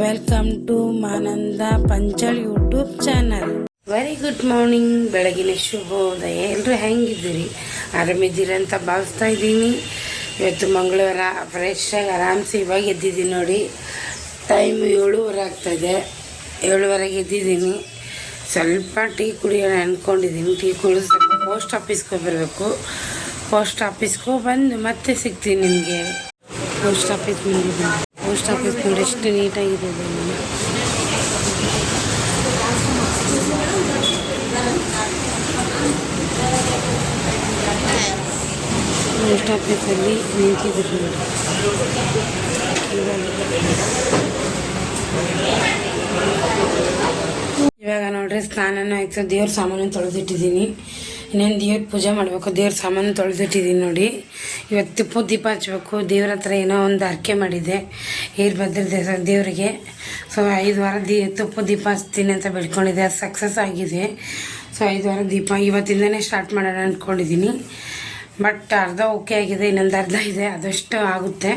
Welcome to ಮಾನಂದ ಪಂಚಳ್ YouTube channel very good morning ಬೆಳಗಿನ ಶುಭೋದಯ. ಎಲ್ಲರೂ ಹೆಂಗಿದ್ದೀರಿ? ಆರಾಮಿದ್ದೀರಿ ಅಂತ ಭಾವಿಸ್ತಾ ಇದ್ದೀನಿ. ಇವತ್ತು ಮಂಗಳವಾರ ಫ್ರೆಶ್ ಆಗಿ, ಆರಾಮ್ಸೆ ಇವಾಗ ಎದ್ದಿದ್ದೀನಿ ನೋಡಿ. ಟೈಮ್ ಏಳುವರೆ ಆಗ್ತಾಯಿದೆ ಏಳುವರೆಗೆ ಎದ್ದಿದ್ದೀನಿ. ಸ್ವಲ್ಪ ಟೀ ಕುಡಿಯೋಣ ಅಂದ್ಕೊಂಡಿದ್ದೀನಿ ಟೀ ಕುಡಿದು ಸ್ವಲ್ಪ ಪೋಸ್ಟ್ ಆಫೀಸ್ಗೆ ಬರಬೇಕು ಪೋಸ್ಟ್ ಆಫೀಸ್ಗೂ ಬಂದು ಮತ್ತೆ ಸಿಗ್ತೀನಿ ನಿಮಗೆ. ಪೋಸ್ಟ್ ಆಫೀಸ್ ಮುಂದೆ ಬಂದು ಪೋಸ್ಟ್ ಆಫೀಸ್ ನೋಡಿ ಎಷ್ಟು ನೀಟಾಗಿದೆ. ಪೋಸ್ಟ್ ಆಫೀಸಲ್ಲಿ ನಿಂತಿದ್ರು ಇವಾಗ ನೋಡ್ರಿ ಸ್ನಾನ ಆಯ್ತು. ದೇವ್ರ ಸಾಮಾನು ತೊಳೆದಿಟ್ಟಿದ್ದೀನಿ. ಇನ್ನೇನು ದೇವ್ರ ಪೂಜೆ ಮಾಡಬೇಕು? ದೇವ್ರ ಸಾಮಾನು ತೊಳೆದಿಟ್ಟಿದ್ದೀನಿ ನೋಡಿ. ಇವತ್ತು ತಿಪ್ಪು ದೀಪ ಹಚ್ಬೇಕು. ದೇವ್ರ ಹತ್ರ ಏನೋ ಒಂದು ಹರಕೆ ಮಾಡಿದ್ದೆ ವೀರಭದ್ರ ದೇವ ದೇವರಿಗೆ. ಸೊ, ಐದು ವಾರ ದೀ ತುಪ್ಪು ದೀಪ ಹಚ್ತೀನಿ ಅಂತ ಬೆಳ್ಕೊಂಡಿದ್ದೆ ಅದು ಸಕ್ಸಸ್ ಆಗಿದೆ. ಸೊ, ಐದು ವಾರ ದೀಪ ಇವತ್ತಿಂದನೇ ಸ್ಟಾರ್ಟ್ ಮಾಡೋಣ ಅಂದ್ಕೊಂಡಿದ್ದೀನಿ ಬಟ್ ಅರ್ಧ ಓಕೆ ಆಗಿದೆ, ಇನ್ನೊಂದು ಅರ್ಧ ಇದೆ. ಅದಷ್ಟು ಆಗುತ್ತೆ.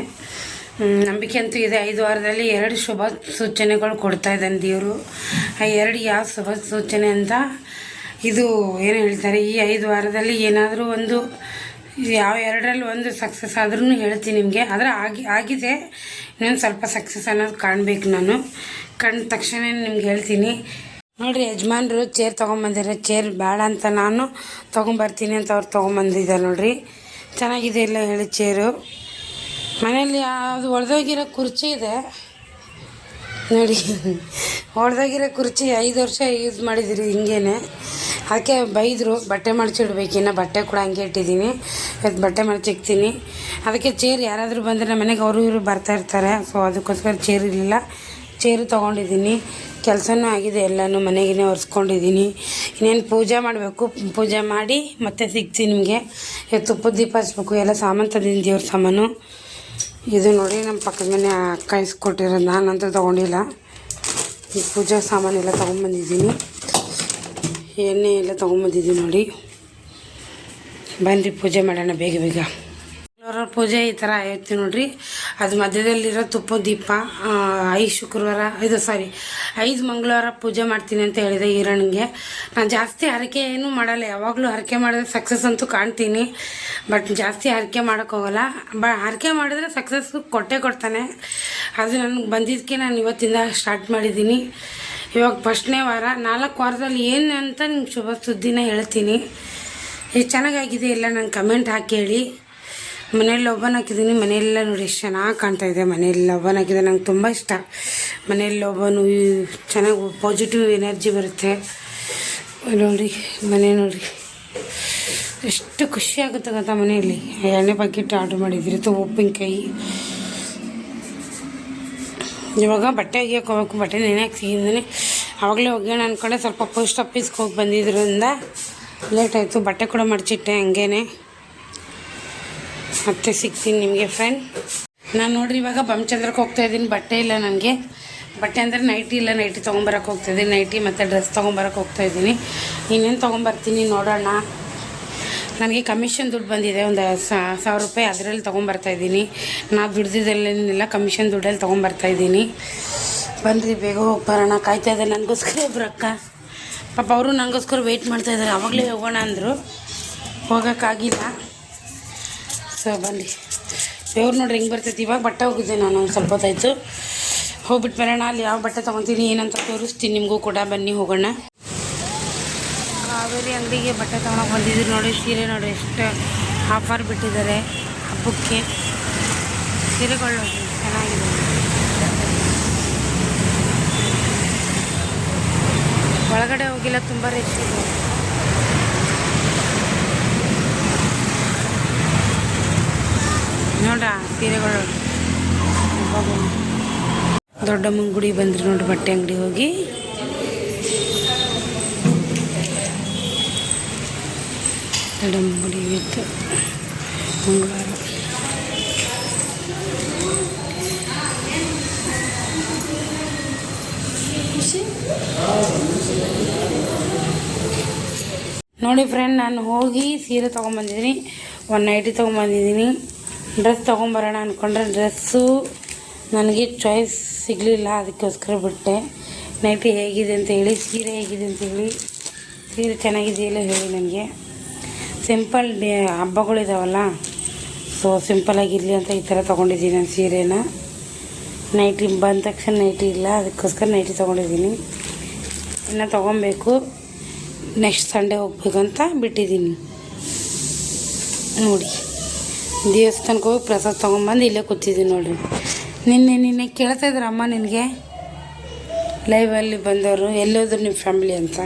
ನಂಬಿಕೆ ಅಂತೂ ಇದೆ. ಐದು ವಾರದಲ್ಲಿ ಎರಡು ಶುಭ ಸೂಚನೆಗಳು ಕೊಡ್ತಾ ಇದ್ದಾನೆ ದೇವರು. ಆ ಎರಡು ಯಾವ ಶುಭ ಸೂಚನೆ ಅಂತ ಇದು ಏನು ಹೇಳ್ತಾರೆ, ಈ ಐದು ವಾರದಲ್ಲಿ ಏನಾದರೂ ಒಂದು, ಯಾವ ಎರಡರಲ್ಲಿ ಒಂದು ಸಕ್ಸಸ್ ಆದ್ರೂ ಹೇಳ್ತೀನಿ ನಿಮಗೆ. ಆದರೆ ಆಗಿ, ಆಗಿದೆ. ಇನ್ನೊಂದು ಸ್ವಲ್ಪ ಸಕ್ಸಸ್ ಅನ್ನೋದು ಕಾಣಬೇಕು ನಾನು. ಕಂಡ ತಕ್ಷಣ ನಿಮ್ಗೆ ಹೇಳ್ತೀನಿ. ನೋಡಿರಿ ಯಜಮಾನ್ರು ಚೇರ್ ತೊಗೊಂಬಂದಿರೋ ಚೇರ್ ಬೇಡ ಅಂತ ನಾನು ತೊಗೊಂಬರ್ತೀನಿ ಅಂತ ಅವ್ರು ತೊಗೊಂಬಂದಿದ್ದಾರೆ ನೋಡಿರಿ. ಚೆನ್ನಾಗಿದೆ ಇಲ್ಲ ಹೇಳಿ ಚೇರು ಮನೇಲಿ ಅದು ಒಡೆದೋಗಿರೋ ಕುರ್ಚಿ ಇದೆ. ನೋಡಿ ಹೊಡೆದೋಗಿರೋ ಕುರ್ಚಿ ಐದು ವರ್ಷ ಯೂಸ್ ಮಾಡಿದಿರಿ ಹಿಂಗೇನೆ. ಅದಕ್ಕೆ ಬೈದರು, ಬಟ್ಟೆ ಮಡಚಿಡ್ಬೇಕಿನ್ನ ಬಟ್ಟೆ ಕೂಡ ಹಂಗೆ ಇಟ್ಟಿದ್ದೀನಿ. ಇವತ್ತು ಬಟ್ಟೆ ಮಡಚಿಕ್ತೀನಿ ಅದಕ್ಕೆ ಚೇರ್ ಯಾರಾದರೂ ಬಂದರೆ ನಮ್ಮ ಮನೆಗೆ ಅವರು ಇವರು ಬರ್ತಾ ಇರ್ತಾರೆ. ಸೊ ಅದಕ್ಕೋಸ್ಕರ ಚೇರ್ ಇರಲಿಲ್ಲ. ಚೇರು ತೊಗೊಂಡಿದ್ದೀನಿ. ಕೆಲಸನೂ ಆಗಿದೆ. ಎಲ್ಲನೂ ಮನೆಗೇ ಒರೆಸ್ಕೊಂಡಿದ್ದೀನಿ. ಇನ್ನೇನು ಪೂಜೆ ಮಾಡಬೇಕು? ಪೂಜೆ ಮಾಡಿ ಮತ್ತೆ ಸಿಗ್ತೀನಿ ನಿಮಗೆ. ಇವತ್ತು ತುಪ್ಪದ ದೀಪ ಹಚ್ಬೇಕು. ಎಲ್ಲ ಸಾಮಾನು ತಂದಿದ್ದೀನಿ ದೇವ್ರ ಸಾಮಾನು. ಇದು ನೋಡಿ ನಮ್ಮ ಪಕ್ಕದ ಮನೆ ಅಕ್ಕ ಇಸ್ಕೊಟ್ಟಿರೋದು ನಾನಂತೂ ತೊಗೊಂಡಿಲ್ಲ. ಈ ಪೂಜಾ ಸಾಮಾನೆಲ್ಲ ತೊಗೊಂಬಂದಿದ್ದೀನಿ ಎಣ್ಣೆ ಎಲ್ಲ ತೊಗೊಂಬಂದಿದ್ದೀವಿ ನೋಡಿ. ಬಂದು ಪೂಜೆ ಮಾಡೋಣ ಬೇಗ ಬೇಗ. ಮಂಗಳವಾರ ಪೂಜೆ ಈ ಥರ ಆಯ್ತು ನೋಡ್ರಿ. ಅದು ಮಧ್ಯದಲ್ಲಿರೋ ತುಪ್ಪ ದೀಪ ಐದು ಶುಕ್ರವಾರ, ಇದು ಸಾರಿ ಐದು ಮಂಗಳವಾರ ಪೂಜೆ ಮಾಡ್ತೀನಿ ಅಂತ ಹೇಳಿದೆ ಈರಣ್ಣಗೆ ನಾನು ಜಾಸ್ತಿ ಹರಕೆ ಏನೂ ಮಾಡಲ್ಲ, ಯಾವಾಗಲೂ ಹರಕೆ ಮಾಡಿದ್ರೆ ಸಕ್ಸಸ್ ಅಂತೂ ಕಾಣ್ತೀನಿ. ಬಟ್ ಜಾಸ್ತಿ ಹರಕೆ ಮಾಡೋಕ್ಕೋಗಲ್ಲ ಬ ಹರಕೆ ಮಾಡಿದ್ರೆ ಸಕ್ಸಸ್ಸು ಕೊಟ್ಟೆ ಕೊಡ್ತಾನೆ. ಅದು ನನಗೆ ಬಂದಿದ್ದಕ್ಕೆ ನಾನು ಇವತ್ತಿಂದ ಸ್ಟಾರ್ಟ್ ಮಾಡಿದ್ದೀನಿ. ಇವಾಗ ಫಸ್ಟ್ನೇ ವಾರ, ನಾಲ್ಕು ವಾರದಲ್ಲಿ ಏನು ಅಂತ ನಿಮ್ಗೆ ಶುಭ ಸುದ್ದಿನ ಹೇಳ್ತೀನಿ. ಎಷ್ಟು ಚೆನ್ನಾಗಾಗಿದೆ ಎಲ್ಲ, ನಂಗೆ ಕಮೆಂಟ್ ಹಾಕಿ ಹೇಳಿ. ಮನೆಯಲ್ಲಿ ಒಬ್ಬನ ಹಾಕಿದ್ದೀನಿ, ಮನೆಯೆಲ್ಲ ನೋಡಿ ಎಷ್ಟು ಚೆನ್ನಾಗಿ ಕಾಣ್ತಾ ಇದೆ, ಮನೆಯಲ್ಲಿ ಒಬ್ಬನ ಹಾಕಿದೆ ನಂಗೆ ತುಂಬ ಇಷ್ಟ. ಮನೆಯಲ್ಲಿ ಒಬ್ಬನು ಚೆನ್ನಾಗಿ ಪಾಸಿಟಿವ್ ಎನರ್ಜಿ ಬರುತ್ತೆ. ನೋಡಿ ಮನೆ ನೋಡಿ ಎಷ್ಟು ಖುಷಿ ಆಗುತ್ತೆ ಗೊತ್ತಾ ಮನೆಯಲ್ಲಿ. ಎಣ್ಣೆ ಪ್ಯಾಕೆಟ್ ಆರ್ಡ್ರ್ ಮಾಡಿದ್ರಿ ತುಂಬ ಉಪ್ಪಿನಕಾಯಿ. ಇವಾಗ ಬಟ್ಟೆ ಒಗ್ಯಕ್ಕೆ ಹೋಗ್ಬೇಕು, ಬಟ್ಟೆ ನೆನೆ ಹಾಕ್ಸಿದ್ದೀನಿ ಆವಾಗಲೇ ಒಗ್ಯೋಣ ಅಂದ್ಕೊಂಡೆ ಸ್ವಲ್ಪ ಪೋಸ್ಟ್ ಆಫೀಸ್ಗೆ ಹೋಗಿ ಬಂದಿದ್ದರಿಂದ ಲೇಟ್ ಆಯಿತು. ಬಟ್ಟೆ ಕೂಡ ಮಡಚಿಟ್ಟೆ ಹಂಗೇನೆ. ಮತ್ತೆ ಸಿಗ್ತೀನಿ ನಿಮಗೆ ಫ್ರೆಂಡ್ ನಾನು ನೋಡ್ರಿ ಇವಾಗ ಬಮಚಂದ್ರಕ್ಕೆ ಹೋಗ್ತಾ ಇದ್ದೀನಿ. ಬಟ್ಟೆ ಇಲ್ಲ ನನಗೆ. ಬಟ್ಟೆ ಅಂದರೆ ನೈಟಿ ಇಲ್ಲ ನೈಟಿ ತೊಗೊಂಬರಕ್ಕೆ ಹೋಗ್ತಾ ಇದ್ದೀನಿ. ನೈಟಿ ಮತ್ತು ಡ್ರೆಸ್ ತೊಗೊಂಬರಕ್ಕೆ ಹೋಗ್ತಾ ಇದ್ದೀನಿ. ಇನ್ನೇನು ತೊಗೊಂಬರ್ತೀನಿ ನೋಡೋಣ. ನನಗೆ ಕಮಿಷನ್ ದುಡ್ಡು ಬಂದಿದೆ. ಒಂದು ಸಾವಿರ ರೂಪಾಯಿ ಅದರಲ್ಲಿ ತೊಗೊಂಬರ್ತಾ ಇದ್ದೀನಿ. ನಾ ದುಡ್ದಿದ್ದಲ್ಲೇನಿಲ್ಲ ಕಮಿಷನ್ ದುಡ್ಡಲ್ಲಿ ತೊಗೊಂಬರ್ತಾ ಬನ್ನಿರಿ ಬೇಗ ಹೋಗಿ ಬರೋಣ. ಕಾಯ್ತಾ ಇದ್ದೆ ನನಗೋಸ್ಕರ ಒಬ್ರು ಅಕ್ಕ. ಪಾಪ ಅವರು ನನಗೋಸ್ಕರ ವೆಯ್ಟ್ ಮಾಡ್ತಾ ಇದ್ದಾರೆ. ಅವಾಗಲೇ ಹೋಗೋಣ ಅಂದರು. ಹೋಗೋಕ್ಕಾಗಿಲ್ಲ. ಸೊ ಬನ್ನಿ ಬೇವ್ರು ನೋಡ್ರಿ ಹೆಂಗೆ ಬರ್ತೈತಿ. ಇವಾಗ ಬಟ್ಟೆ ಹೋಗಿದ್ದೆ ನಾನು ಒಂದು ಸ್ವಲ್ಪ ಹೊತ್ತಾಯಿತು. ಹೋಗ್ಬಿಟ್ಟು ಬರೋಣ. ಅಲ್ಲಿ ಯಾವ ಬಟ್ಟೆ ತೊಗೊತೀನಿ, ಏನಂತ ತೋರಿಸ್ತೀನಿ ನಿಮಗೂ ಕೂಡ. ಬನ್ನಿ, ಹೋಗೋಣ. ಕಾವೇರಿ ಅಂಗಡಿಗೆ ಬಟ್ಟೆ ತೊಗೊಳಕ್ಕೆ ಬಂದಿದ್ರು ನೋಡಿ. ಸೀರೆ ನೋಡಿ ಎಷ್ಟು ಆಫರ್ ಬಿಟ್ಟಿದ್ದಾರೆ. ಹಬ್ಬಕ್ಕೆ. ಸೀರೆಗಳು ನೋಡಿ ಚೆನ್ನಾಗಿದೆ. ಒಳಗಡೆ ಹೋಗಿಲ್ಲ, ತುಂಬ ಇದೆ ನೋಡ ಸೀರೆಗಳು. ಅಬ್ಬಬ್ಬಾ. ದೊಡ್ಡಮ್ಮನ ಗುಡಿ ಬಂದ್ರಿ ನೋಡಿ ಬಟ್ಟೆ ಅಂಗಡಿ ಹೋಗಿ. ದೊಡ್ಡಮ್ಮನ ಗುಡಿ ಇತ್ತು. ಮಂಗಳವಾರ. ನೋಡಿ ಫ್ರೆಂಡ್ ನಾನು ಹೋಗಿ ಸೀರೆ ತೊಗೊಂಬಂದಿದ್ದೀನಿ. ಒನ್ ನೈಟಿ ತೊಗೊಂಬಂದಿದ್ದೀನಿ. ಡ್ರೆಸ್ ತೊಗೊಂಬರೋಣ ಅಂದ್ಕೊಂಡ್ರೆ ಡ್ರೆಸ್ಸು ನನಗೆ ಚಾಯ್ಸ್ ಸಿಗಲಿಲ್ಲ, ಅದಕ್ಕೋಸ್ಕರ ಬಿಟ್ಟೆ. ನೈಟಿ ಹೇಗಿದೆ ಅಂತ ಹೇಳಿ, ಸೀರೆ ಹೇಗಿದೆ ಅಂತ ಹೇಳಿ, ಸೀರೆ ಚೆನ್ನಾಗಿದೆಯಲ್ಲ ಹೇಳಿ ನನಗೆ. ಸಿಂಪಲ್ ಡೇ ಹಬ್ಬಗಳಿದಾವಲ್ಲ ಸೊ ಸಿಂಪಲಾಗಿರಲಿ ಅಂತ ಈ ಥರ ತೊಗೊಂಡಿದ್ದೀನಿ ನಾನು ಸೀರೆನ. ನೈಟಿ ಬಂದ ತಕ್ಷಣ ನೈಟಿ ಇಲ್ಲ, ಅದಕ್ಕೋಸ್ಕರ ನೈಟಿ ತೊಗೊಂಡಿದ್ದೀನಿ. ಇನ್ನು ತೊಗೊಬೇಕು. ನೆಕ್ಸ್ಟ್ ಸಂಡೇ ಹೋಗ್ಬೇಕಂತ ಬಿಟ್ಟಿದ್ದೀನಿ. ನೋಡಿ, ದೇವಸ್ಥಾನಕ್ಕೆ ಹೋಗಿ ಪ್ರಸಾದ ತೊಗೊಂಬಂದು ಇಲ್ಲೇ ಕೂತಿದ್ದೀನಿ ನೋಡಿರಿ. ನಿನ್ನೆ ನಿನ್ನೆ ಕೇಳ್ತಾ ಅಮ್ಮ ನಿನಗೆ? ಲೈವಲ್ಲಿ ಬಂದವರು, ಎಲ್ಲೋದ್ರು ನಿಮ್ಮ ಫ್ಯಾಮಿಲಿ ಅಂತ?